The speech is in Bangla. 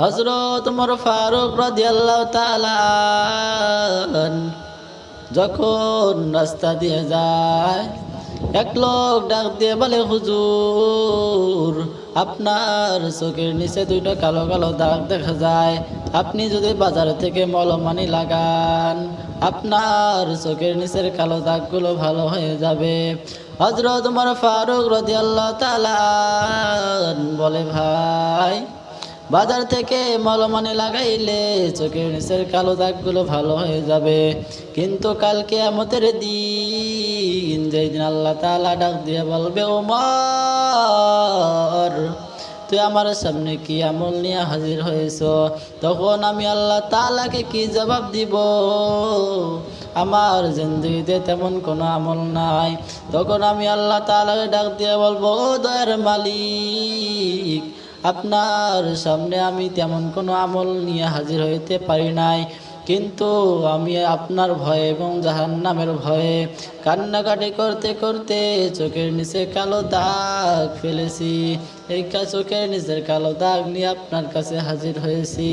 হজরত উমর ফারুক যখন রাস্তা দিয়ে যায়, এক লোক ডাক দিয়ে বলে, হুজুর, আপনার চোখের নিচে দুইটা কালো কালো দাগ দেখা যায়। আপনি যদি বাজার থেকে মলমানি লাগান, আপনার চোখের নিচের কালো দাগগুলো ভালো হয়ে যাবে। হজরত উমর ফারুক রাদিয়াল্লাহু আন বলে, ভাই বাজার থেকে মলমানি লাগাইলে চোখের নিচের কালো দাগগুলো ভালো হয়ে যাবে। কিন্তু কালকে আমতের দিন যেই দিন আল্লাহ তালা ডাক দিয়ে বলবে, ওমর, তুই আমার সামনে কি আমল নিয়ে হাজির হয়েছ? তখন আমি আল্লাহ তালাকে কি জবাব দিব? আমার জিন্দগিতে তেমন কোনো আমল নাই। তখন আমি আল্লাহ তালাকে ডাক দিয়ে বলব, ও দয়ার মালিক আপনার সামনে আমি তেমন কোনো আমল নিয়ে হাজির হইতে পারি নাই। কিন্তু আমি আপনার ভয়ে এবং জাহান্নামের ভয়ে কান্নাকাটি করতে করতে চোখের নিচে কালো দাগ ফেলেছি। এই চোখের নিচের কালো দাগ নিয়ে আপনার কাছে হাজির হয়েছি।